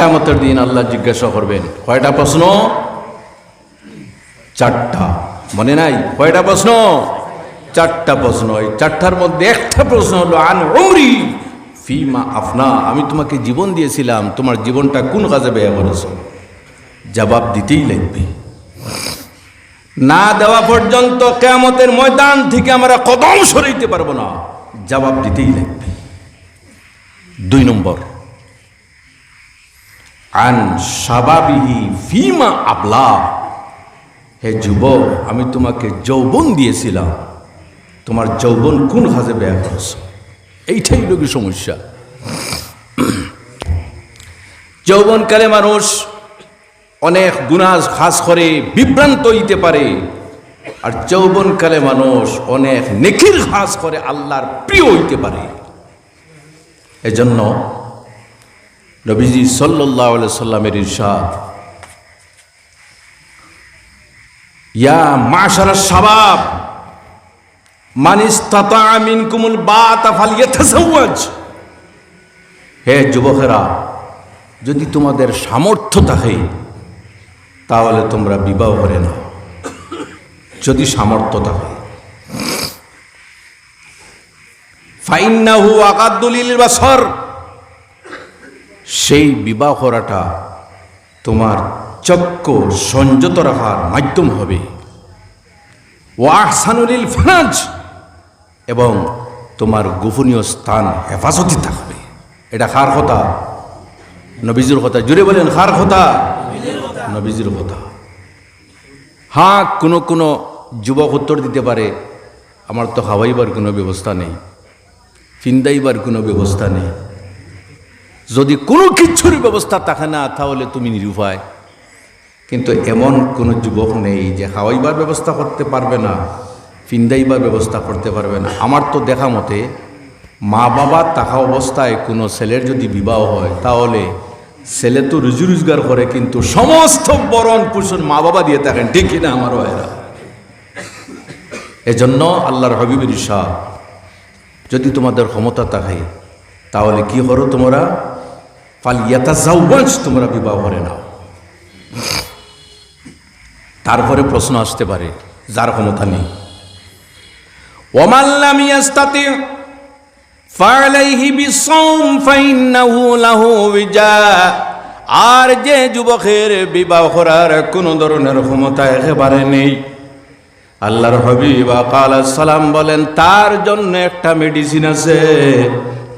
কেমতের দিন আল্লাহ জিজ্ঞাসা করবেন, কয়টা প্রশ্ন? চারটা। মনে নাই? কয়টা প্রশ্ন? চারটা প্রশ্ন। এই চারটার মধ্যে একটা প্রশ্ন হলো, আন উমরি ফিমা আফনা। আমি তোমাকে জীবন দিয়েছিলাম, তোমার জীবনটা কোন কাজে ব্যয় করেছ? জবাব দিতেই লাগবে। না দেওয়া পর্যন্ত কেয়ামতের ময়দান থেকে আমরা কদম সরাইতে পারব না। জবাব দিতেই লাগবে। দুই নম্বর। আন সাবাবিহি ফিমা আবলা। হে যুবক, আমি তোমাকে যৌবন দিয়েছিলাম। তোমার যৌবন কোন কাজে ব্যয় করেছ? এইটাই লোক সমস্যা। যৌবনকালে মানুষ অনেক গুনাজ খাস করে, বিভ্রান্ত হইতে পারে। আর যৌবনকালে মানুষ অনেক নেকির খাস করে, আল্লাহর প্রিয় হইতে পারে। এজন্য নবীজি সাল্লাহ সাল্লামের ইরশাদ। ইয়া মাশারা শাবাব, মান ইসতাতা মিনকুমুল বাতা ফালিয়াতাজাওয়াজ। হে যুবকেরা, যদি তোমাদের সামর্থ্য থাকে, তাহলে তোমরা বিবাহ করে না যদি সামর্থ্য থাকে। ফাইন্নাহু আকাদ্দুলিল বাসর। সেই বিবাহ করাটা তোমার চক্র সংযত রাখার মাধ্যম হবে। ও আহসানুলিল ফাজ এবং তোমার গোপনীয় স্থান হেফাজতে থাকবে। এটা খার কথা। নবীজির কথা। জুড়ে বলেন, খার কথা। নবীজির কথা। হ্যাঁ কোনো কোনো যুবক উত্তর দিতে পারে, আমার তো খাওয়াইবার কোনো ব্যবস্থা নেই। ফিন্দাইবার কোনো ব্যবস্থা নেই। যদি কোনো কিচ্ছুর ব্যবস্থা থাকে না, তাহলে তুমি নিরুপায়। কিন্তু এমন কোনো যুবক নেই যে খাওয়াইবার ব্যবস্থা করতে পারবে না ফিন্দাইবার ব্যবস্থা করতে পারবে না। আমার তো দেখা মতে, মা বাবা থাকা অবস্থায় কোনো ছেলের যদি বিবাহ হয়, তাহলে ছেলে তো রুজি রোজগার করে, কিন্তু সমস্ত বরণ পোষণ মা বাবা দিয়ে থাকেন, ঠিক কিনা আমার ভাইরা এজন্য আল্লাহর হবিবের শাহ যদি তোমাদের ক্ষমতা থাকে, তাহলে কি করো তোমরা? ফালিয়াতা তোমরা বিবাহ করে নাও। তারপরে প্রশ্ন আসতে পারে, যার ক্ষমতা নেই। ওমাল্লাম আর যে যুবকের বিবাহ করার কোনো ধরনের ক্ষমতা একেবারে নেই। আল্লাহর হবিবা কাল সালাম বলেন, তার জন্য একটা মেডিসিন আছে।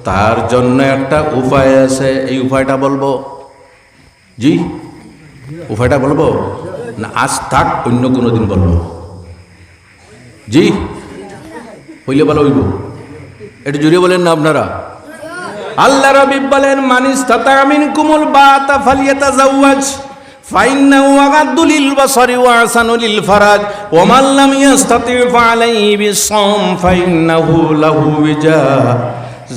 তার জন্য একটা উপায় আছে, এই উপায়টা বলব? জি? উপায়টা বলব? না, আজ থাক, অন্য কোনো দিন বলব। জি? হইলে বলো হইব। এটা জুড়ে বলেন না আপনারা। আল্লাহ রবি বলেন, মানিস তাতামিন কুমুল বাতা ফালিয়াতা জাওয়াজ ফাইন্নাহু আগাদ্দু লিল বাসারি ওয়া আহসানু লিল ফারাজ ওয়া মান লাম ইয়াস্তাতি ফালাইহি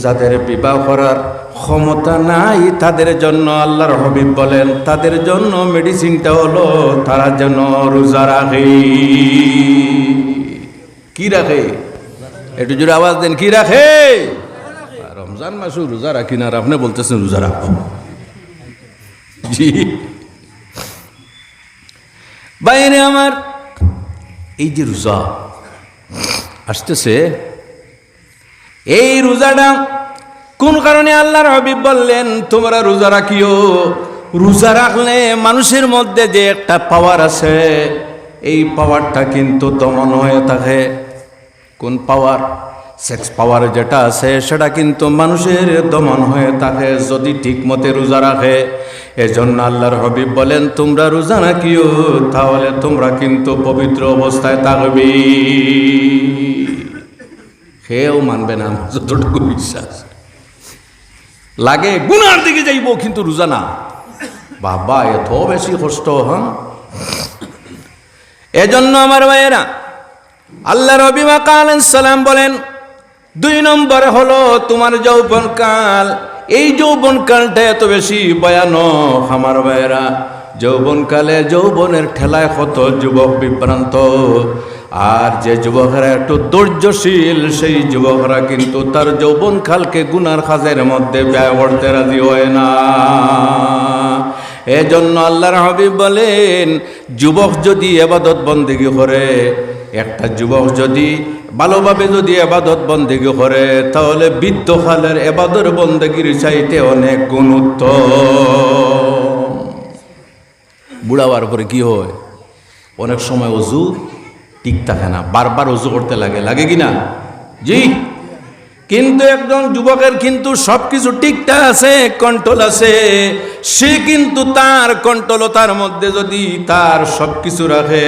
যাদের বিবাহ করার ক্ষমতা নাই, তাদের জন্য আল্লাহর হবিব বলেন, তাদের জন্য মেডিসিনটা হলো তারা যেন রোজা রাখে। কি রাখে? একটু জোরে আওয়াজ দেন, কি রাখে? রমজান মাসে রোজা রাখি না আপনি বলতেছেন রোজা রাখো জি। বাইরে আমার এই যে রোজা আসতেছে এই রোজাটা কোন কারণে আল্লাহর হাবিব বললেন, তোমরা রোজা রাখিও। রোজা রাখলে মানুষের মধ্যে যে একটা পাওয়ার আছে, এই পাওয়ারটা কিন্তু দমন হয়ে থাকে। কোন পাওয়ার সেক্স পাওয়ার যেটা আছে, সেটা কিন্তু মানুষের দমন হয়ে থাকে যদি ঠিক মতে রোজা রাখে। এজন্য আল্লাহর হবিব বলেন, তোমরা রোজা রাখিও, তাহলে তোমরা কিন্তু পবিত্র অবস্থায় থাকবে। খেয়েও মানবে না, আমার যতটুকু বিশ্বাস। লাগে গুনার দিকে যাইব, কিন্তু রোজা না। বাবা, এত বেশি কষ্ট হ্যাঁ? এজন্য আমার ভাইয়েরা আল্লাহ রবি কাল সালাম বলেন, দুই নম্বরে হলো তোমার যৌবনকাল এই যৌবনকালটা এত বেশি ভয়ানক, আমার ভাইয়েরা। যৌবনকালে যৌবনের ঠেলায় কত যুবক বিভ্রান্ত। আর যে যুবকরা একটু ধৈর্যশীল, সেই যুবকরা কিন্তু তার যৌবন কালকে গুনার খাজের মধ্যে ব্যয় করতে রাজি হয় না। এজন্য আল্লাহর হাবিব বলেন, যুবক যদি এবাদত বন্দেগী করে, একটা যুবক যদি ভালোভাবে যদি এবাদত বন্দেগী করে, তাহলে বৃদ্ধকালের এবাদত বন্দেগীর চাইতে অনেক গুণ বুড়াবার পরে কি হয়? অনেক সময় অজু ঠিক থাকে না, বারবার উজু করতে লাগে লাগে কি না? জি। কিন্তু একজন যুবকের কিন্তু সব কিছু ঠিকঠাক আছে কন্ট্রোল আছে। সে কিন্তু তার কন্ট্রোলতার মধ্যে যদি তার সব কিছু রাখে,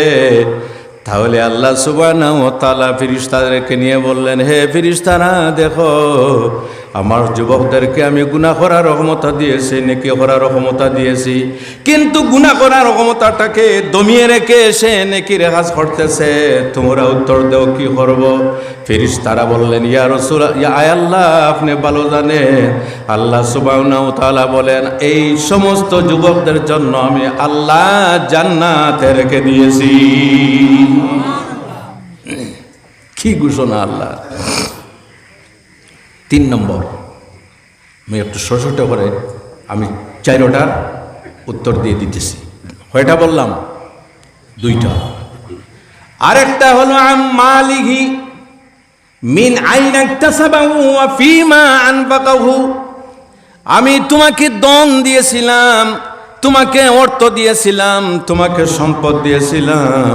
তাহলে আল্লাহ তালা ফিরিস্তাদেরকে নিয়ে বললেন, হে ফিরিস্তারা দেখো আমার যুবকদেরকে আমি গুণা করার ক্ষমতা দিয়েছি, নেকি করার ক্ষমতা দিয়েছি। কিন্তু গুণা করার ক্ষমতাটাকে দমিয়ে রেখে এসে নেকি রেখাজ করতেছে। তোমরা উত্তর দেও, কি করব? ফিরিস তারা বললেন, ইয়া রসুল আয় আল্লাহ, আপনি ভালো জানেন। আল্লাহ সুবাউনা তালা বলেন, এই সমস্ত যুবকদের জন্য আমি আল্লাহ জান্নাতে রেখে দিয়েছি। কি ঘোষণা আল্লাহ তিন নম্বর। আমি একটু ছোটো করে আমি চারোটার উত্তর দিয়ে দিতেছি। কয়টা বললাম? দুইটা। আরেকটা হলো মালিহি মিন আমি তোমাকে দন দিয়েছিলাম, তোমাকে অর্থ দিয়েছিলাম, তোমাকে সম্পদ দিয়েছিলাম।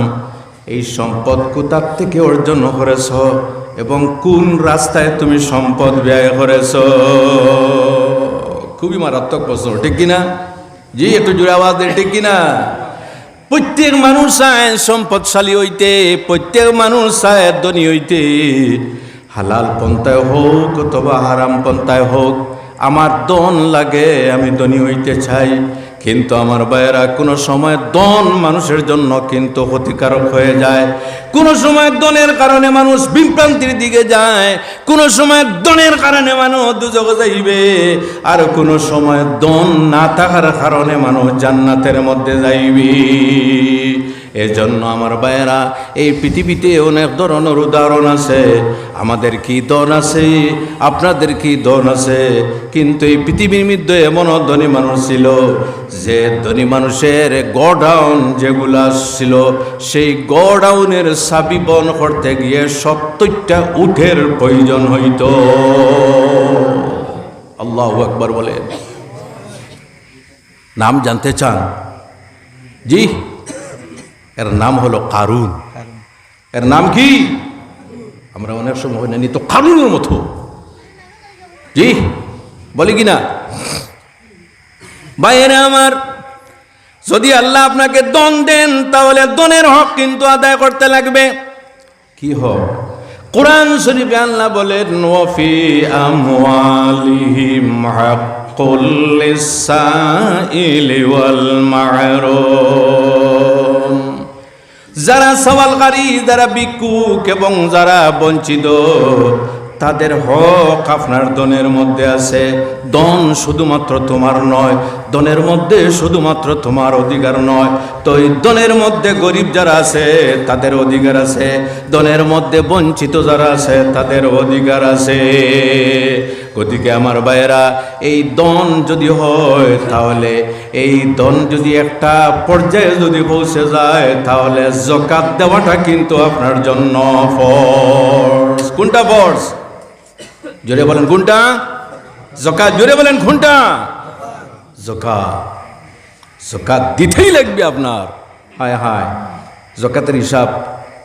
এই সম্পদ কোথার থেকে অর্জন করেছ? এবং কোন রাস্তায় তুমি সম্পদ ব্যয় করেছ? খুবই মারাত্মক প্রশ্ন, ঠিক কিনা? জি একটু জোরে আওয়াজ দেয় ঠিক কিনা? প্রত্যেক মানুষ চায় সম্পদশালী হইতে, প্রত্যেক মানুষ চায় ধনী হইতে। হালাল পন্থায় হোক অথবা হারাম পন্থায় হোক, আমার দন লাগে, আমি ধনী হইতে চাই। কিন্তু আমার ভাইয়েরা কোনো সময় দন মানুষের জন্য কিন্তু ক্ষতিকারক হয়ে যায়। কোনো সময় দনের কারণে মানুষ বিভ্রান্তির দিকে যায়, কোন সময় দনের কারণে মানুষ দুজগ যাইবে, আর কোন সময় দন না থাকার কারণে মানুষ জান্নাতের মধ্যে যাইবে। এজন্য আমার ভাইয়েরা, এই পৃথিবীতে অনেক ধরনের উদাহরণ আছে। আমাদের কি দন আছে? আপনাদের কি দন আছে? কিন্তু এই পৃথিবীর মধ্যে এমন ধনী মানুষ ছিল যে ধনী মানুষের গডাউন যেগুলা ছিল, সেই গডাউনের চাবি বন করতে গিয়ে সত্তরটা উঠের প্রয়োজন হইত। আল্লাহ একবার বলেন। নাম জানতে চান? জি? এর নাম হলো কারুন। এর নাম কি? আমরা অনেক সময় না তো কারুনের মতো। জি, বলি কি না বাইরে আমার, যদি আল্লাহ আপনাকে দন দেন, তাহলে দনের হক কিন্তু আদায় করতে লাগবে। কি হক? কোরআন শরীফে আল্লাহ বলেন, ওয়াফি আমওয়ালিহিম হাক্কুল লিসাইলি ওয়াল মাহরুম। যারা সওয়ালকারী, যারা ভিক্ষুক এবং যারা বঞ্চিত, তাদের হক আপনার দনের মধ্যে আছে। দন শুধুমাত্র তোমার নয় দনের মধ্যে শুধুমাত্র তোমার অধিকার নয়। তো এই দনের মধ্যে গরিব যারা আছে, তাদের অধিকার আছে। দনের মধ্যে বঞ্চিত যারা আছে, তাদের অধিকার আছে। গতিকে আমার ভাইয়েরা, এই দন যদি হয় তাহলে, এই দন যদি একটা পর্যায়ে যদি পৌঁছে যায়, তাহলে জকাত দেওয়াটা কিন্তু আপনার জন্য ফর্স কোনটা ফর্স জোরে বলেন কোনটা? জকাত জোরে বলেন কোনটা? জকাত জকাত দিতেই লাগবে আপনার। হায় হায়। জকাতের হিসাব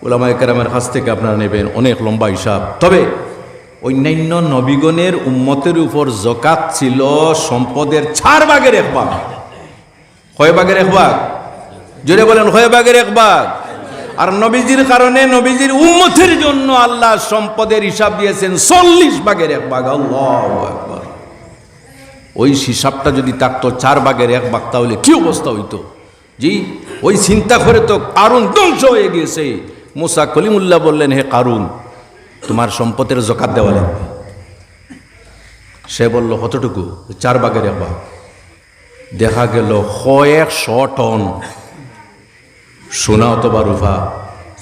ওলামায় কেরামের কাছ থেকে আপনারা নেবেন, অনেক লম্বা হিসাব। তবে অন্যান্য নবীগণের উম্মতের উপর জকাত ছিল, সম্পদের চার ভাগের এক ভাগ কয় ভাগের এক ভাগ জোরে বলেন কয় ভাগের এক ভাগ আর নবীজির কারণে নবীজির উম্মতের জন্য আল্লাহ সম্পদের হিসাব দিয়েছেন চল্লিশ ভাগের এক ভাগ আল্লাহ একবার ওই হিসাবটা যদি থাকতো, চার ভাগের এক ভাগ তাহলে কি অবস্থা হইতো? জি, ওই চিন্তা করে তো কারণ ধ্বংস হয়ে গিয়েছে। মুসা কলিমুল্লাহ বললেন, হে কারুন তোমার সম্পদের জকাত দেওয়া লাগবে। সে বলল কতটুকু চার ভাগের এক ভাগ দেখা গেল শ টন। সোনা অথবা রুফা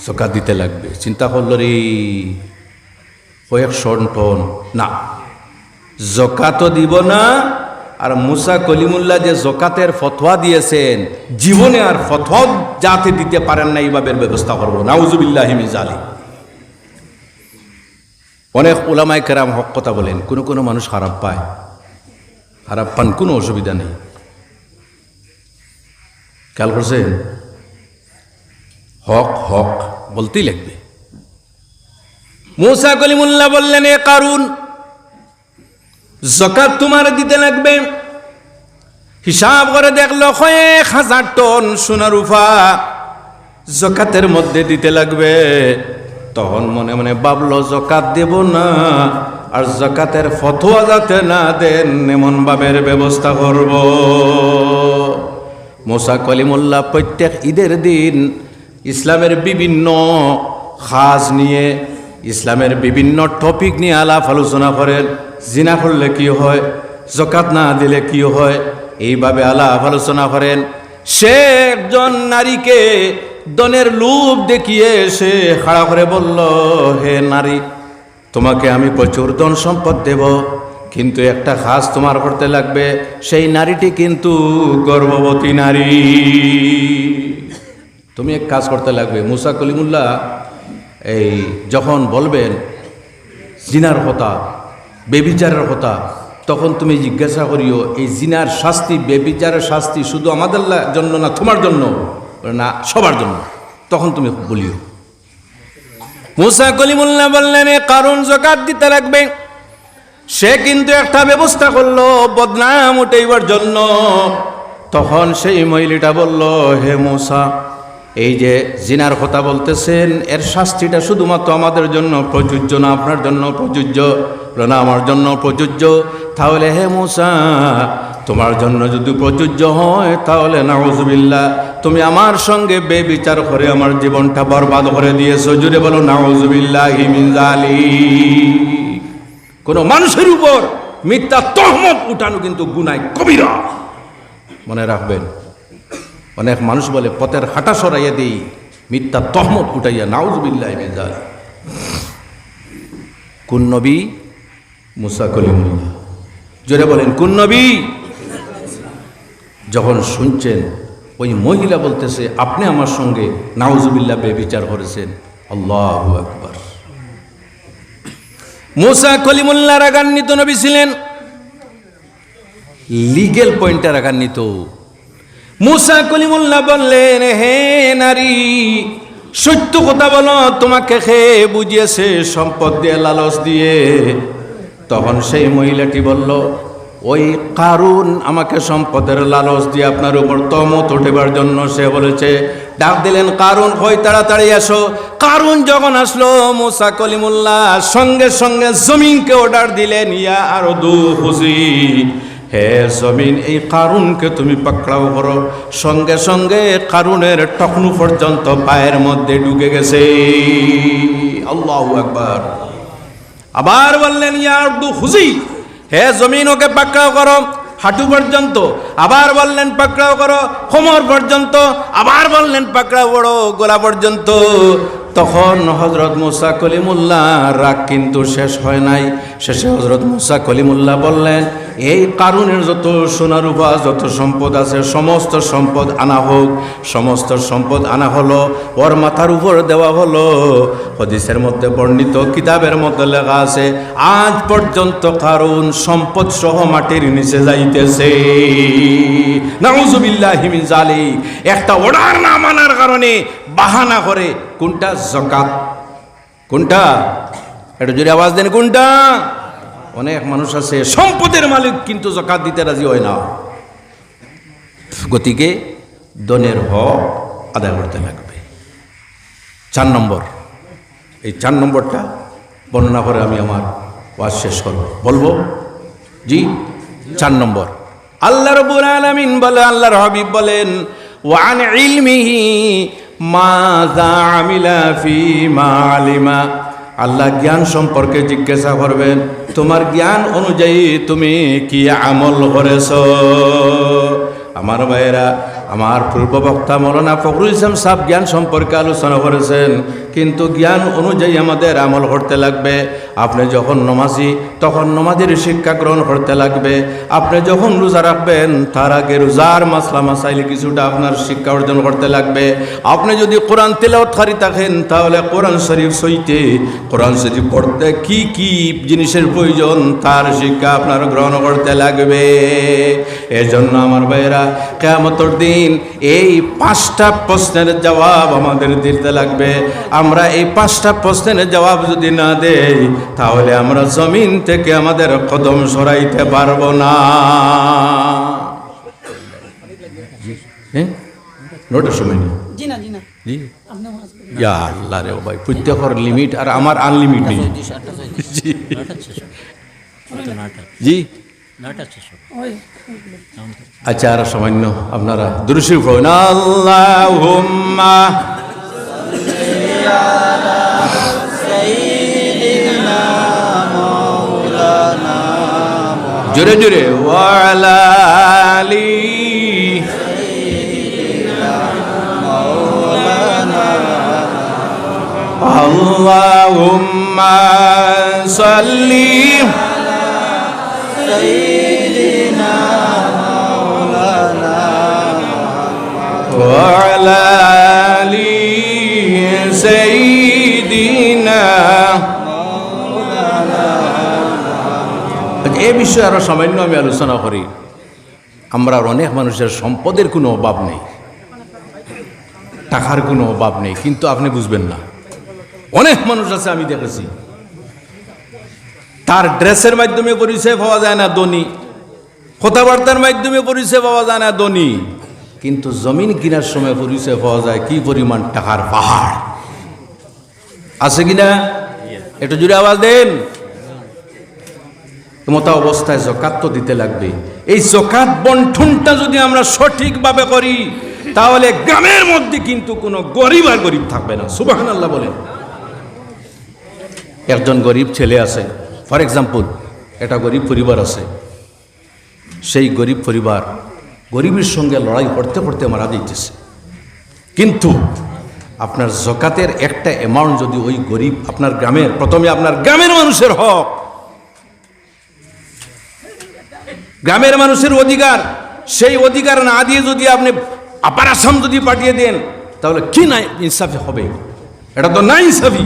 জকাত দিতে লাগবে। চিন্তা করল, রে কয়েক শ টন, না। জকাতও দিব না, আর মুসা কলিমুল্লাহ যে জকাতের ফতোয়া দিয়েছেন, জীবনে আর ফতোয়াও যাতে দিতে পারেন না, এইভাবে ব্যবস্থা করব। নাউজুবিল্লাহ মিজালি অনেক ওলামাই কেরাম হক কথা বলেন, কোনো কোনো মানুষ খারাপ পায়। খারাপ পান, কোনো অসুবিধা নেই। খেয়াল করছেন? হক হক বলতেই লাগবে। মুসা কলিমুল্লাহ বললেন, এ কারুন জকাত তোমার দিতে লাগবে। হিসাব করে দেখল, কয়েক হাজার টন সোনার উফা জকাতের মধ্যে দিতে লাগবে। তখন মনে মনে ভাবলো, জকাত দেব না, আর জকাতের ফতোয়া যাতে না দেন, এমন ভাবের ব্যবস্থা করব। মোসা কলিমুল্লাহ প্রত্যেক ঈদের দিন ইসলামের বিভিন্ন খাস নিয়ে, ইসলামের বিভিন্ন টপিক নিয়ে আলাপ আলোচনা করেন। জিনা করলে কি হয়, জকাত না দিলে কি হয়, এইভাবে আলাপ আলোচনা করেন। সে একজন নারীকে দনের লুপ দেখিয়ে সে খাড়া করে বলল, হে নারী, তোমাকে আমি প্রচুর ধন সম্পদ দেব, কিন্তু একটা খাস তোমার করতে লাগবে। সেই নারীটি কিন্তু গর্ভবতী নারী। তুমি এক কাজ করতে লাগবে। মুসা কলিমুল্লাহ এই যখন বলবেন জিনার কথা, বেবিচারের কথা, তখন তুমি জিজ্ঞাসা করিও, এই জিনার শাস্তি, বেবিচারের শাস্তি শুধু আমাদের জন্য না, তোমার জন্য? না সবার জন্য। তখন তুমি বলিও। মুসা কলিমুল্লাহ বললেন কারণ জকাত দিতে লাগবে? সে কিন্তু একটা ব্যবস্থা করল, বদনাম উঠাইবার জন্য। তখন সেই মহিলাটা বলল, হে মুসা, এই যে জিনার কথা বলতেছেন, এর শাস্তিটা শুধুমাত্র আমাদের জন্য প্রযোজ্য না আপনার জন্য প্রযোজ্য, না আমার জন্য প্রযোজ্য? তাহলে হে মুসা তোমার জন্য যদি প্রযোজ্য হয়, তাহলে নাউজবিল্লা তুমি আমার সঙ্গে বেবিচার করে আমার জীবনটা বরবাদ করে দিয়েছ। জুড়ে বলো নাউজবিল্লাহ কোন মানুষের উপর মিথ্যা তহমত উঠানো কিন্তু গুনায় কবিরা। মনে রাখবেন, অনেক মানুষ বলে, পথের হাঁটা সরাইয়া দিই, মিথ্যা তহমত উঠাইয়া নাউজবিল্লাহ মেজাল কোন নবী? মুসা জোরে বলেন, কোন নবী? যখন শুনছেন, ওই মহিলা বলতেছে, আপনি আমার সঙ্গে নাউজুবিল্লাহ বেবিচার করেছেন। আল্লাহ আকবার। মুসা কলিমুল্লাহ রাগান্বিত নবী ছিলেন। লিগেল পয়েন্টে রাগান্বিত। মুসা কলিমুল্লাহ বললেন, হে নারী, সত্য কথা বলো, তোমাকে খেয়ে বুঝিয়েছে সম্পদ দিয়ে, লালচ দিয়ে? তখন সেই মহিলাটি বলল ওই কারুন আমাকে সম্পদের লালচ দিয়ে আপনার উপর তমত উঠেবার জন্য সে বলেছে, ডাক দিলেন, কারুন হই তাড়াতাড়ি আসো কারুন যখন আসলো, মুসা কলিমুল্লাহ সঙ্গে সঙ্গে জমিনকে অর্ডার দিলেন, ইয়া আরও দু খুশি হে জমিন, এই কারুনকে তুমি পাকড়াও করো। সঙ্গে সঙ্গে কারুনের টকনু পর্যন্ত পায়ের মধ্যে ঢুকে গেছে। আল্লাহু একবার আবার বললেন ইয়ার দু খুশি হে জমিন ওকে পাকড়াও করো, হাঁটু পর্যন্ত, আবার বললেন পাকড়াও করো, কোমর পর্যন্ত, আবার বললেন পাকড়াও করো, গোলা পর্যন্ত। তখন হজরত মুসা কলিমুল্লাহ, রাগ কিন্তু শেষ হয় নাই। শেষে হজরত মুসা কলিমুল্লাহ বললেন, এই কারণের যত সোনার উপা যত সম্পদ আছে, সমস্ত সম্পদ আনা হোক। সমস্ত সম্পদ আনা হলো, ওর মাথার উপর দেওয়া হলো। হদিসের মধ্যে বর্ণিত, কিতাবের মধ্যে লেখা আছে, আজ পর্যন্ত কারণ সম্পদ সহ মাটির নিচে যাইতেছে। নাউজুবিল্লাহি মিন জালিক একটা অর্ডার না মানার কারণে বাহানা করে, কোনটা জকাত? কোনটা? একটু জোরে আওয়াজ দেন, কোনটা? অনেক মানুষ আছে, সম্পদের মালিক কিন্তু জকাত দিতে রাজি হয় না। গতিকে দনের হক আদায় করতে লাগবে। চার নম্বর। এই চার নম্বরটা বর্ণনা করে আমি আমার ওয়াজ শেষ করব। বলব? জি, চার নম্বর। আল্লাহ রবুল আলমিন বলে, আল্লাহর হাবিব বলেন ওয়ান ইলমিহি আমিলা ফি মা আলিমা। আল্লাহ জ্ঞান সম্পর্কে জিজ্ঞাসা করবেন, তোমার জ্ঞান অনুযায়ী তুমি কি আমল করেছ? আমার ভাইয়েরা, আমার পূর্ববক্তা মৌলানা ফখরুল ইসলাম সাহ জ্ঞান সম্পর্কে আলোচনা করেছেন। কিন্তু জ্ঞান অনুযায়ী আমাদের আমল করতে লাগবে। আপনি যখন নমাজি, তখন নমাজের শিক্ষা গ্রহণ করতে লাগবে। আপনি যখন রোজা রাখবেন, তার আগে রোজার মাসলা মাসাইলে কিছুটা আপনার শিক্ষা অর্জন করতে লাগবে। আপনি যদি কোরআন তেলাওয়াতকারী থাকেন, তাহলে কোরআন শরীফ সইতে, কোরআন শরীফ পড়তে কি কি জিনিসের প্রয়োজন, তার শিক্ষা আপনার গ্রহণ করতে লাগবে। এজন্য আমার ভাইয়েরা কেমতর দিন এই পাঁচটা প্রশ্নের জবাব আমাদের দিতে লাগবে। আমরা এই পাঁচটা প্রশ্নের জবাব যদি না দেই তাহলে আমরা জমিন থেকে আমাদের কদম সরাইতে পারব না। হ্যাঁ? নোটের সময় নেই আল্লাহ রে ভাই প্রত্যেকের লিমিট আর আমার আনলিমিট নেই। জি জি। আচ্ছা আর সামান্য আপনারা দুরুশি আল্লাহুম্মা জোরে জোরে ওয়ালা আলি আল্লাহুম্মা সাল্লি وعلى এ বিষয়ে আরও সামান্য আমি আলোচনা করি। আমরা অনেক মানুষের সম্পদের কোনো অভাব নেই। টাকার কোনো অভাব নেই, কিন্তু আপনি বুঝবেন না। অনেক মানুষ আছে, আমি দেখেছি। তার ড্রেসের মাধ্যমে পরিচয় পাওয়া যায় না, ধনী। কথাবার্তার মাধ্যমে পরিচয় পাওয়া যায় না, ধনী। কিন্তু জমিন কেনার সময় পরিচয় পাওয়া যায়, কি পরিমাণ টাকার পাহাড়। আছে কিনা একটু জুড়ে আওয়াজ দেন। মতো অবস্থায় জকাত তো দিতে লাগবে। এই জকাত বন্ঠনটা যদি আমরা সঠিকভাবে করি, তাহলে গ্রামের মধ্যে কিন্তু কোনো গরিব আর গরিব থাকবে না। সুবাহান আল্লাহ বলেন। একজন গরিব ছেলে আছে, ফর এক্সাম্পল, একটা গরিব পরিবার আছে। সেই গরিব পরিবার গরিবের সঙ্গে লড়াই করতে করতে মারা দিতেছে কিন্তু আপনার জকাতের একটা অ্যামাউন্ট যদি ওই গরিব আপনার গ্রামের, প্রথমে আপনার গ্রামের মানুষের হক গ্রামের মানুষের অধিকার, সেই অধিকার না দিয়ে যদি আপনি আপার আসাম যদি পাঠিয়ে দেন, তাহলে কি না ইনসাফি হবে? এটা তো না ইনসাফি।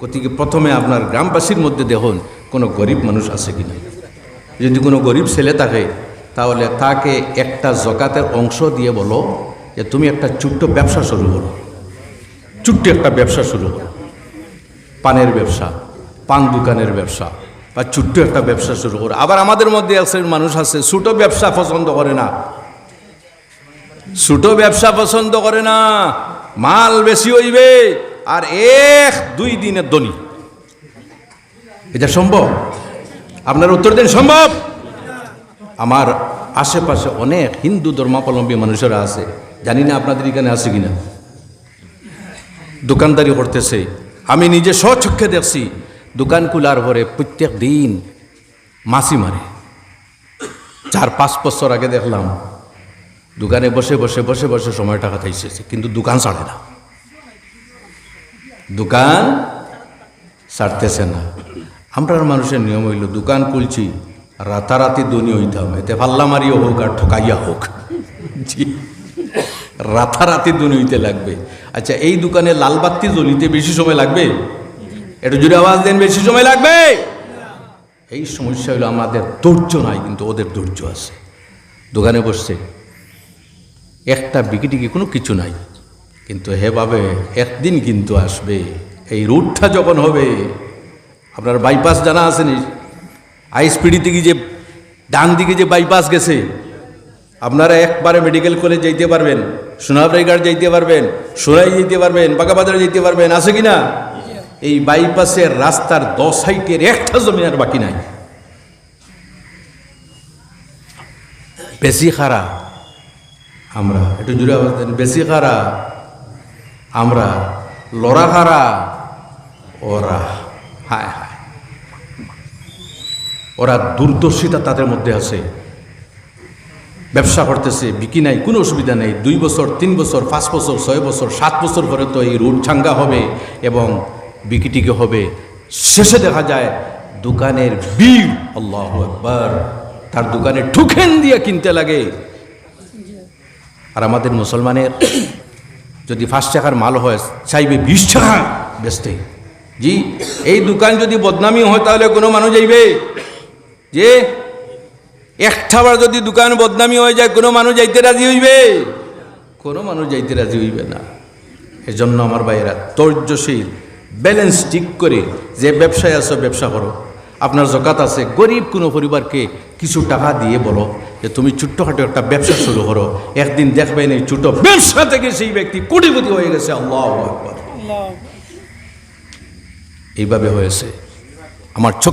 গতিকে প্রথমে আপনার গ্রামবাসীর মধ্যে দেখুন, কোনো গরিব মানুষ আছে কি না? যদি কোনো গরিব ছেলে থাকে, তাহলে তাকে একটা জকাতের অংশ দিয়ে বলো যে, তুমি একটা ছোট্ট ব্যবসা শুরু করো। ছোট্ট একটা ব্যবসা শুরু করো। পানের ব্যবসা, পান দোকানের ব্যবসা বা ছোট্ট একটা ব্যবসা শুরু করো। আবার আমাদের মধ্যে এক শ্রেণির মানুষ আছে, ছোট ব্যবসা পছন্দ করে না। ছোট ব্যবসা পছন্দ করে না, মাল বেশি হইবে আর এক, দুই দিনের দনি এটা সম্ভব? আপনার উত্তর দিন, সম্ভব? আমার আশেপাশে অনেক হিন্দু ধর্মাবলম্বী মানুষেরা আছে। জানি না আপনাদের এখানে আছে কিনা। দোকানদারি করতেছে। আমি নিজে স্বচক্ষে দেখছি। দোকান খোলার পরে প্রত্যেক দিন মাসি মারে। চার, পাঁচ বছর আগে দেখলাম, দোকানে বসে বসে বসে বসে সময়টা কাটাইছে কিন্তু দোকান ছাড়ে না। দোকান ছাড়তেছে না। আমরা মানুষের নিয়ম হইল, দোকান খুলছি, রাতারাতি দনি হইতাম এতে পাল্লা মারিও হোক আর ঠকাইয়া হোক। জি। রাতারাতি দনি হইতে লাগবে। আচ্ছা এই দোকানে লাল বাতি জ্বলিতে বেশি সময় লাগবে? একটু জুড়ে আওয়াজ দেন, বেশি সময় লাগবে? এই সমস্যা হলো আমাদের ধৈর্য নাই, কিন্তু ওদের ধৈর্য আছে। দোকানে বসছে। একটা বিকিটিকি কোনো কিছু নাই? কিন্তু হে ভাবে একদিন কিন্তু আসবে। এই রুটটা যখন হবে, আপনার বাইপাস জানা আছে নি? আইএসপিডি থেকে যে, ডান দিকে যে বাইপাস গেছে, আপনারা একবারে মেডিকেল কলেজ যাইতে পারবেন সোনাবাড়িঘাট যাইতে পারবেন সোনাই যেতে পারবেন বাগাবাজারে যেতে পারবেন, আছে কি না এই বাইপাসের রাস্তার দশ সাইটের একটা জমি আর বাকি নাই। বেশি খারাপ আমরা, একটু জুড়ে আওয়াজ দেন, বেশি খারা। আমরা, লড়া খারা। ওরা, হায় হায়। ওরা দূরদর্শিতা তাদের মধ্যে আছে। ব্যবসা করতেছে বিকি নাই, কোনো অসুবিধা নেই। দুই বছর, তিন বছর, পাঁচ বছর, ছয় বছর, সাত বছর পরে তো এই রুট ছাঙ্গা হবে এবং বিকিটিকে হবে। শেষে দেখা যায় দোকানের ভিড়। আল্লাহ একবার তার দোকানে ঠুকেন দিয়ে কিনতে লাগে। আর আমাদের মুসলমানের যদি পাঁচ টাকার মাল হয়, চাইবে বিশ টাকা বেচতে। জি, এই দোকান যদি বদনামি হয়, তাহলে কোনো মানুষ যাইবে? যে একটাবার যদি দোকান বদনামি হয়ে যায়, কোনো মানুষ যাইতে রাজি হইবে? কোনো মানুষ যাইতে রাজি হইবে না। এজন্য আমার ভাইয়েরা, ধৈর্যশীল। ব্যালেন্স ঠিক করে যে ব্যবসায় আছো ব্যবসা করো। আপনার জকাত আছে গরিব কোনো পরিবারকে কিছু টাকা দিয়ে বলো যে তুমি ছোট্টখাটো একটা ব্যবসা শুরু করো। একদিন দেখবেন এই ছোট ব্যবসা থেকে সেই ব্যক্তি কোটিপতি হয়ে গেছে। আল্লাহ এইভাবে হয়েছে। আমার চোখ